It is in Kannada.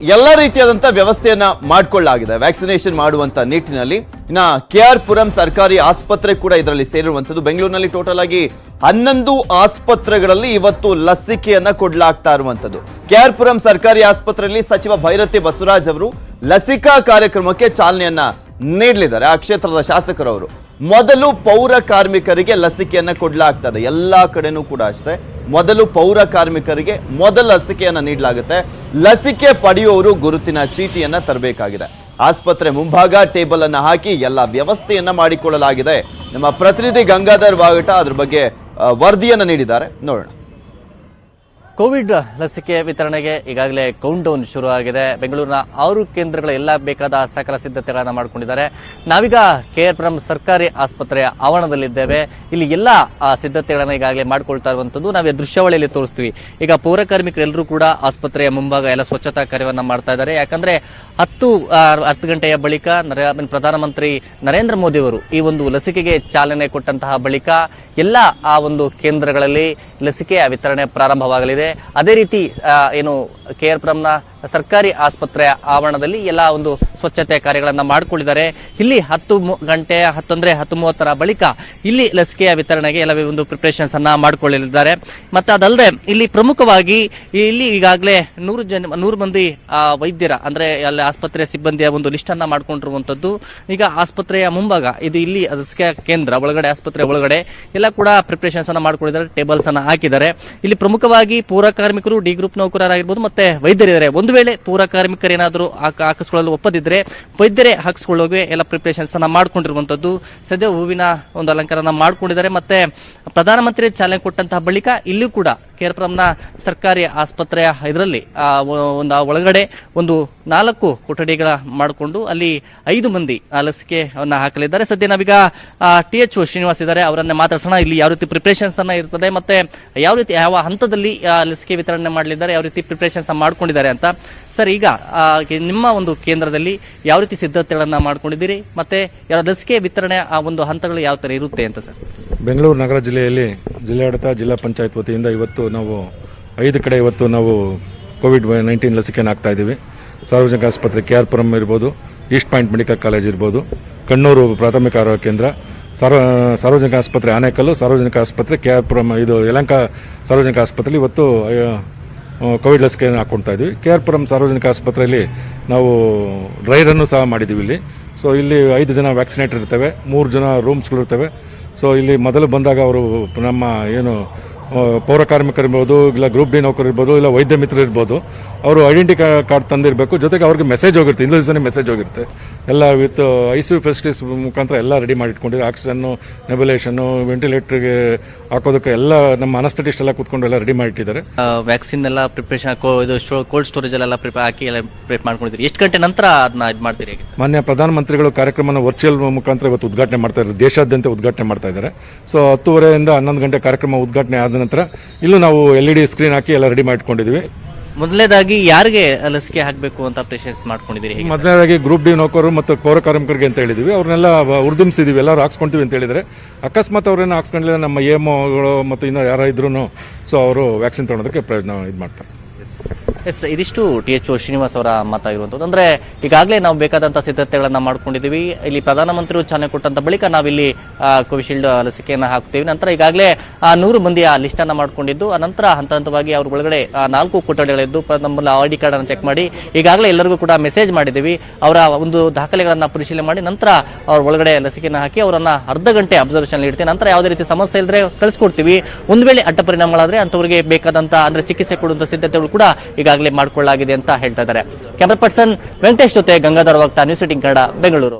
ಎಲ್ಲ ರೀತಿಯಾದಂಥ ವ್ಯವಸ್ಥೆಯನ್ನ ಮಾಡಿಕೊಳ್ಳಲಾಗಿದೆ. ವ್ಯಾಕ್ಸಿನೇಷನ್ ಮಾಡುವಂತ ನಿಟ್ಟಿನಲ್ಲಿ. ಇನ್ನ ಕೆ ಆರ್ ಪುರಂ ಸರ್ಕಾರಿ ಆಸ್ಪತ್ರೆ ಕೂಡ ಇದರಲ್ಲಿ ಸೇರಿರುವಂತದ್ದು ಬೆಂಗಳೂರಿನಲ್ಲಿ ಟೋಟಲ್ ಆಗಿ ಹನ್ನೊಂದು ಆಸ್ಪತ್ರೆಗಳಲ್ಲಿ ಇವತ್ತು ಲಸಿಕೆಯನ್ನ ಕೊಡಲಾಗ್ತಾ ಇರುವಂತದ್ದು ಕೆ ಆರ್ ಪುರಂ ಸರ್ಕಾರಿ ಆಸ್ಪತ್ರೆಯಲ್ಲಿ ಸಚಿವ ಭೈರತಿ ಬಸವರಾಜ್ ಅವರು ಲಸಿಕಾ ಕಾರ್ಯಕ್ರಮಕ್ಕೆ ಚಾಲನೆಯನ್ನ ನೀಡಲಿದ್ದಾರೆ. ಆ ಕ್ಷೇತ್ರದ ಶಾಸಕರವರು. ಮೊದಲು ಪೌರ ಕಾರ್ಮಿಕರಿಗೆ ಲಸಿಕೆಯನ್ನು ಕೊಡಲಾಗ್ತದೆ. ಎಲ್ಲ ಕಡೆನೂ ಕೂಡ ಅಷ್ಟೇ. ಮೊದಲು ಪೌರ ಕಾರ್ಮಿಕರಿಗೆ ಮೊದಲ ಲಸಿಕೆಯನ್ನು ನೀಡಲಾಗುತ್ತೆ. ಲಸಿಕೆ ಪಡೆಯುವವರು ಗುರುತಿನ ಚೀಟಿಯನ್ನು ತರಬೇಕಾಗಿದೆ. ಆಸ್ಪತ್ರೆ ಮುಂಭಾಗ ಟೇಬಲ್ ಅನ್ನು ಹಾಕಿ ಎಲ್ಲ ವ್ಯವಸ್ಥೆಯನ್ನ ಮಾಡಿಕೊಳ್ಳಲಾಗಿದೆ. ನಮ್ಮ ಪ್ರತಿನಿಧಿ ಗಂಗಾಧರ್ ವಾಗಟ ಅದ್ರ ಬಗ್ಗೆ ವರದಿಯನ್ನು ನೀಡಿದ್ದಾರೆ. ನೋಡೋಣ. ಕೋವಿಡ್ ಲಸಿಕೆ ವಿತರಣೆಗೆ ಈಗಾಗಲೇ ಕೌಂಟ್ ಡೌನ್ ಶುರು ಆಗಿದೆ. ಬೆಂಗಳೂರಿನ ಆರು ಕೇಂದ್ರಗಳ ಎಲ್ಲ ಬೇಕಾದ ಸಕಲ ಸಿದ್ಧತೆಗಳನ್ನು ಮಾಡಿಕೊಂಡಿದ್ದಾರೆ. ನಾವೀಗ ಕೆ ಆರ್ ಪುರಂ ಸರ್ಕಾರಿ ಆಸ್ಪತ್ರೆಯ ಆವರಣದಲ್ಲಿದ್ದೇವೆ. ಇಲ್ಲಿ ಎಲ್ಲ ಸಿದ್ಧತೆಗಳನ್ನು ಈಗಾಗಲೇ ಮಾಡಿಕೊಳ್ತಾ ಇರುವಂತದ್ದು ನಾವು ದೃಶ್ಯಾವಳಿಯಲ್ಲಿ ತೋರಿಸ್ತೀವಿ. ಈಗ ಪೌರ ಕಾರ್ಮಿಕರೆಲ್ಲರೂ ಕೂಡ ಆಸ್ಪತ್ರೆಯ ಮುಂಭಾಗ ಎಲ್ಲ ಸ್ವಚ್ಛತಾ ಕಾರ್ಯವನ್ನು ಮಾಡ್ತಾ ಇದ್ದಾರೆ. ಯಾಕಂದ್ರೆ ಹತ್ತು ಹತ್ತು ಗಂಟೆಯ ಬಳಿಕ ಪ್ರಧಾನಮಂತ್ರಿ ನರೇಂದ್ರ ಮೋದಿ ಅವರು ಈ ಒಂದು ಲಸಿಕೆಗೆ ಚಾಲನೆ ಕೊಟ್ಟಂತಹ ಬಳಿಕ ಎಲ್ಲ, ಆ, ಒಂದು ಕೇಂದ್ರಗಳಲ್ಲಿ ಲಸಿಕೆಯ ವಿತರಣೆ ಪ್ರಾರಂಭವಾಗಲಿದೆ. ಅದೇ ರೀತಿ ಏನು ಕೆ ಆರ್ ಪುರಂನ ಸರ್ಕಾರಿ ಆಸ್ಪತ್ರೆಯ ಆವರಣದಲ್ಲಿ ಎಲ್ಲ ಒಂದು ಸ್ವಚ್ಛತೆ ಕಾರ್ಯಗಳನ್ನು ಮಾಡಿಕೊಂಡಿದ್ದಾರೆ. ಇಲ್ಲಿ ಹತ್ತು ಗಂಟೆ, ಹತ್ತೊಂದರೆ ಹತ್ತು ಮೂವತ್ತರ ಬಳಿಕ ಇಲ್ಲಿ ಲಸಿಕೆಯ ವಿತರಣೆಗೆ ಎಲ್ಲ ಒಂದು ಪ್ರಿಪ್ರೇಷನ್ಸ್ ಅನ್ನ ಮಾಡಿಕೊಳ್ಳಲಿದ್ದಾರೆ. ಮತ್ತೆ ಅದಲ್ಲದೆ ಇಲ್ಲಿ ಪ್ರಮುಖವಾಗಿ ಇಲ್ಲಿ ಈಗಾಗಲೇ ನೂರು ಜನ, ನೂರು ಮಂದಿ ವೈದ್ಯರ, ಅಂದ್ರೆ ಅಲ್ಲಿ ಆಸ್ಪತ್ರೆಯ ಸಿಬ್ಬಂದಿಯ ಒಂದು ಲಿಸ್ಟ್ ಅನ್ನ ಮಾಡ್ಕೊಂಡಿರುವಂತದ್ದು. ಈಗ ಆಸ್ಪತ್ರೆಯ ಮುಂಭಾಗ, ಇದು ಇಲ್ಲಿ ಲಸಿಕೆ ಕೇಂದ್ರ, ಒಳಗಡೆ ಆಸ್ಪತ್ರೆ ಒಳಗಡೆ ಎಲ್ಲ ಕೂಡ ಪ್ರಿಪ್ರೇಷನ್ಸ್ ಅನ್ನ ಮಾಡ್ಕೊಂಡಿದ್ದಾರೆ ಟೇಬಲ್ಸ್ ಅನ್ನ ಹಾಕಿದ್ದಾರೆ. ಇಲ್ಲಿ ಪ್ರಮುಖವಾಗಿ ಪೂರ ಕಾರ್ಮಿಕರು ಡಿ ಗ್ರೂಪ್ ನೌಕರರಾಗಿರ್ಬೋದು, ಮತ್ತೆ ವೈದ್ಯರಿದ್ದಾರೆ. ಒಂದು ವೇಳೆ ಪೂರ ಕಾರ್ಮಿಕರೇನಾದರೂ ಹಾಕ- ಹಾಕಿಸ್ಕೊಳ್ಳಲು ಒಪ್ಪದಿದ್ರೆ ವೈದ್ಯರೇ ಹಾಕಿಸ್ಕೊಳ್ಳೋಕೆ ಎಲ್ಲ ಪ್ರಿಪರೇಷನ್ಸ್ ಅನ್ನ ಮಾಡ್ಕೊಂಡಿರುವಂತದ್ದು. ಸದ್ಯ ಹೂವಿನ ಒಂದು ಅಲಂಕಾರನ ಮಾಡ್ಕೊಂಡಿದ್ದಾರೆ. ಮತ್ತೆ ಪ್ರಧಾನಮಂತ್ರಿ ಚಾಲನೆ ಕೊಟ್ಟಂತಹ ಬಳಿಕ ಇಲ್ಲೂ ಕೂಡ ಕೇರ್ಪುರಂನ ಸರ್ಕಾರಿ ಆಸ್ಪತ್ರೆಯ ಇದರಲ್ಲಿ ಒಂದು ಒಳಗಡೆ ಒಂದು ನಾಲ್ಕು ಕೊಠಡಿಗಳ ಮಾಡಿಕೊಂಡು ಅಲ್ಲಿ ಐದು ಮಂದಿ ಲಸಿಕೆಯನ್ನ ಹಾಕಲಿದ್ದಾರೆ. ಸದ್ಯ ನಾವೀಗ ಟಿ ಎಚ್ ಶ್ರೀನಿವಾಸ್ ಇದ್ದಾರೆ. ಅವರನ್ನೇ ಮಾತಾಡ್ಸೋಣ. ಇಲ್ಲಿ ಯಾವ ರೀತಿ ಪ್ರಿಪ್ರೇಷನ್ಸ್ ಅನ್ನ ಇರ್ತದೆ ಮತ್ತೆ ಯಾವ ರೀತಿ, ಯಾವ ಹಂತದಲ್ಲಿ ಲಸಿಕೆ ವಿತರಣೆ ಮಾಡಲಿದ್ದಾರೆ, ಯಾವ ರೀತಿ ಪ್ರಿಪ್ರೇಷನ್ಸ್ ಮಾಡ್ಕೊಂಡಿದ್ದಾರೆ ಅಂತ. ಸರ್, ಈಗ ನಿಮ್ಮ ಒಂದು ಕೇಂದ್ರದಲ್ಲಿ ಯಾವ ರೀತಿ ಸಿದ್ಧತೆಗಳನ್ನ ಮಾಡ್ಕೊಂಡಿದ್ದೀರಿ? ಮತ್ತೆ ಲಸಿಕೆ ವಿತರಣೆ, ಆ, ಒಂದು ಹಂತಗಳು ಯಾವ ತರ ಇರುತ್ತೆ ಅಂತ ಸರ್? ಬೆಂಗಳೂರು ನಗರ ಜಿಲ್ಲೆಯಲ್ಲಿ ಜಿಲ್ಲಾಡಳಿತ, ಜಿಲ್ಲಾ ಪಂಚಾಯತ್ ವತಿಯಿಂದ ಇವತ್ತು ನಾವು ಐದು ಕಡೆ ಇವತ್ತು ನಾವು ಕೋವಿಡ್ ನೈನ್ಟೀನ್ ಲಸಿಕೆಯನ್ನು ಹಾಕ್ತಾ ಇದ್ದೀವಿ. ಸಾರ್ವಜನಿಕ ಆಸ್ಪತ್ರೆ ಕೆ ಆರ್ ಪುರಂ ಇರ್ಬೋದು, ಈಸ್ಟ್ ಪಾಯಿಂಟ್ ಮೆಡಿಕಲ್ ಕಾಲೇಜ್ ಇರ್ಬೋದು, ಕಣ್ಣೂರು ಪ್ರಾಥಮಿಕ ಆರೋಗ್ಯ ಕೇಂದ್ರ, ಸಾರ್ವ, ಸಾರ್ವಜನಿಕ ಆಸ್ಪತ್ರೆ ಆನೇಕಲ್ಲು, ಸಾರ್ವಜನಿಕ ಆಸ್ಪತ್ರೆ ಕೆ ಆರ್ ಪುರಂ ಇದು ಯಲಂಕ ಸಾರ್ವಜನಿಕ ಆಸ್ಪತ್ರೆಯಲ್ಲಿ ಇವತ್ತು ಕೋವಿಡ್ ಲಸಿಕೆಯನ್ನು ಹಾಕ್ಕೊಳ್ತಾ ಇದ್ವಿ ಕೆ ಆರ್ ಪುರಂ ಸಾರ್ವಜನಿಕ ಆಸ್ಪತ್ರೆಯಲ್ಲಿ ನಾವು ಡ್ರೈ ರನ್ನು ಸಹ ಮಾಡಿದ್ದೀವಿ ಇಲ್ಲಿ. ಸೊ ಇಲ್ಲಿ ಐದು ಜನ ವ್ಯಾಕ್ಸಿನೇಟರ್ ಇರ್ತವೆ, ಮೂರು ಜನ ರೂಮ್ಸ್ಗಳಿರ್ತವೆ ಸೊ ಇಲ್ಲಿ ಮೊದಲು ಬಂದಾಗ ಅವರು ನಮ್ಮ ಏನು ಪೌರ ಕಾರ್ಮಿಕರಿರ್ಬೋದು ಇಲ್ಲ ಗ್ರೂಪ್ ಡಿ ನೌಕರು ಇರ್ಬೋದು, ಇಲ್ಲ ವೈದ್ಯ ಮಿತ್ರರು ಇರ್ಬೋದು, ಅವರು ಐಡೆಂಟಿ ಕಾರ್ಡ್ ತಂದಿರಬೇಕು. ಜೊತೆಗೆ ಅವ್ರಿಗೆ ಮೆಸೇಜ್ ಹೋಗಿರುತ್ತೆ ಇಂದು ದಿವಸನೇ ಮೆಸೇಜ್ ಹೋಗಿರುತ್ತೆ. ಎಲ್ಲ with I C U facilities ಮುಖಾಂತರ ಎಲ್ಲ ರೆಡಿ ಮಾಡಿ ಇಟ್ಕೊಂಡಿರೋ ಆಕ್ಸಿಜನ್ನು ನೆಬುಲೇಷನ್ನು ವೆಂಟಿಲೇಟರ್ಗೆ ಹಾಕೋದಕ್ಕೆ ಎಲ್ಲ ನಮ್ಮ ಅನಸ್ಥೆಟಿಸ್ಟ್ ಎಲ್ಲ ಕೂತ್ಕೊಂಡು ಎಲ್ಲ ರೆಡಿ ಮಾಡಿಟ್ಟಿದ್ದಾರೆ. ವ್ಯಾಕ್ಸಿನ್ ಎಲ್ಲ ಪ್ರಿಪರೇಷನ್ ಇದು ಕೋಲ್ಡ್ ಸ್ಟೋರೇಜ್ ಎಲ್ಲ ಪ್ರಿಪೇರ್ ಹಾಕಿ ಎಲ್ಲ ಪ್ರಿಪೇರ್ ಮಾಡ್ಕೊಂಡಿದ್ದೀರಿ. ಎಷ್ಟು ಗಂಟೆ ನಂತರ ಅದನ್ನ ಇದು ಮಾಡ್ತೀರಿ ಮಾನ್ಯ ಪ್ರಧಾನಮಂತ್ರಿಗಳು ಕಾರ್ಯಕ್ರಮನ ವರ್ಚುವಲ್ ಮುಖಾಂತರ ಇವತ್ತು ಉದ್ಘಾಟನೆ ಮಾಡ್ತಾ ಇದ್ದಾರೆ. ದೇಶಾದ್ಯಂತ ಉದ್ಘಾಟನೆ ಮಾಡ್ತಾ ಇದ್ದಾರೆ. ಸೊ ಹತ್ತುವರೆಯಿಂದ ಹನ್ನೊಂದು ಗಂಟೆ ಕಾರ್ಯಕ್ರಮ ಉದ್ಘಾಟನೆ ಆದ ನಂತರ ಇಲ್ಲೂ ನಾವು ಎಲ್ ಇ ಡಿ ಸ್ಕ್ರೀನ್ ಹಾಕಿ ಎಲ್ಲ ರೆಡಿ ಮಾಡಿಟ್ಕೊಂಡಿದ್ದೀವಿ. ಮೊದಲನೇದಾಗಿ ಯಾರಿಗೆ ಲಸಿಕೆ ಹಾಕಬೇಕು ಅಂತ ಪ್ರಿಪರೇಷನ್ಸ್ ಮಾಡ್ಕೊಂಡಿದ್ದೀರಿ ಮೊದಲನೇದಾಗಿ ಗ್ರೂಪ್ ಡಿ ನೌಕರರು ಮತ್ತು ಪೌರ ಕಾರ್ಮಿಕರಿಗೆ ಅಂತ ಹೇಳಿದ್ವಿ. ಅವ್ರನ್ನೆಲ್ಲ ಉರ್ದುಂಬಿಸಿದೀವಿ. ಎಲ್ಲರೂ ಹಾಕ್ಸ್ಕೊಂತೀವಿ ಅಂತ ಹೇಳಿದ್ರೆ ಅಕಸ್ಮಾತ್ ಅವ್ರೇನು ಹಾಕ್ಸ್ಕೊಂಡಿಲ್ಲ, ನಮ್ಮ ಎಮ್ಒಗಳು ಮತ್ತು ಇನ್ನೂ ಯಾರೋ ಇದ್ರು ಸೊ ಅವರು ವ್ಯಾಕ್ಸಿನ್ ತೊಗೊಳೋದಕ್ಕೆ ಪ್ರಯತ್ನ ಇದು ಮಾಡ್ತಾರೆ ಎಸ್ ಇದಿಷ್ಟು ಟಿ ಎಚ್ ಶ್ರೀನಿವಾಸ್ ಅವರ ಮಾತಾಗಿರುವಂಥದ್ದು. ಅಂದ್ರೆ ಈಗಾಗಲೇ ನಾವು ಬೇಕಾದಂಥ ಸಿದ್ಧತೆಗಳನ್ನ ಮಾಡ್ಕೊಂಡಿದ್ದೀವಿ. ಇಲ್ಲಿ ಪ್ರಧಾನಮಂತ್ರಿ ಚಾಲನೆ ಕೊಟ್ಟಂತ ಬಳಿಕ ನಾವಿಲ್ಲಿ ಆ, ಕೋವಿಶೀಲ್ಡ್ ಲಸಿಕೆಯನ್ನ ಹಾಕ್ತೀವಿ. ನಂತರ ಈಗಾಗಲೇ ಆ ನೂರು ಮಂದಿಯ ಲಿಸ್ಟ್ ಅನ್ನ ಮಾಡ್ಕೊಂಡಿದ್ದು. ಆ ನಂತರ ಹಂತ ಹಂತವಾಗಿ ಅವ್ರ ಒಳಗಡೆ ಆ, ನಾಲ್ಕು ಕೊಠಡಿಗಳಿದ್ದು ನಮ್ಮಲ್ಲಿ ಐ ಡಿ ಕಾರ್ಡ್ ಅನ್ನು ಚೆಕ್ ಮಾಡಿ. ಈಗಾಗಲೇ ಎಲ್ಲರಿಗೂ ಕೂಡ ಮೆಸೇಜ್ ಮಾಡಿದ್ದೀವಿ. ಅವರ ಒಂದು ದಾಖಲೆಗಳನ್ನ ಪರಿಶೀಲನೆ ಮಾಡಿ. ನಂತರ ಅವ್ರ ಒಳಗಡೆ ಲಸಿಕೆಯನ್ನು ಹಾಕಿ ಅವರನ್ನ ಅರ್ಧ ಗಂಟೆ ಅಬ್ಸರ್ವೇಷನ್ ಇಡ್ತೀವಿ. ನಂತರ ಯಾವುದೇ ರೀತಿ ಸಮಸ್ಯೆ ಇಲ್ಲದೆ ಕಳಿಸ್ಕೊಡ್ತೀವಿ. ಒಂದು ವೇಳೆ ಅಡ್ಡ ಪರಿಣಾಮಗಳಾದ್ರೆ ಬೇಕಾದಂತ ಅಂದ್ರೆ ಚಿಕಿತ್ಸೆ ಕೊಡುವಂತ ಸಿದ್ಧತೆಗಳು ಕೂಡ ಈಗಾಗಲೇ ಮಾಡಿಕೊಳ್ಳಲಾಗಿದೆ ಅಂತ ಹೇಳ್ತಾ ಇದ್ದಾರೆ. ಕ್ಯಾಮರಾ ಪರ್ಸನ್ ವೆಂಕಟೇಶ್ ಜೊತೆ ಗಂಗಾಧರ ವಕ್ತ ನ್ಯೂಸ್ ಕನ್ನಡ ಬೆಂಗಳೂರು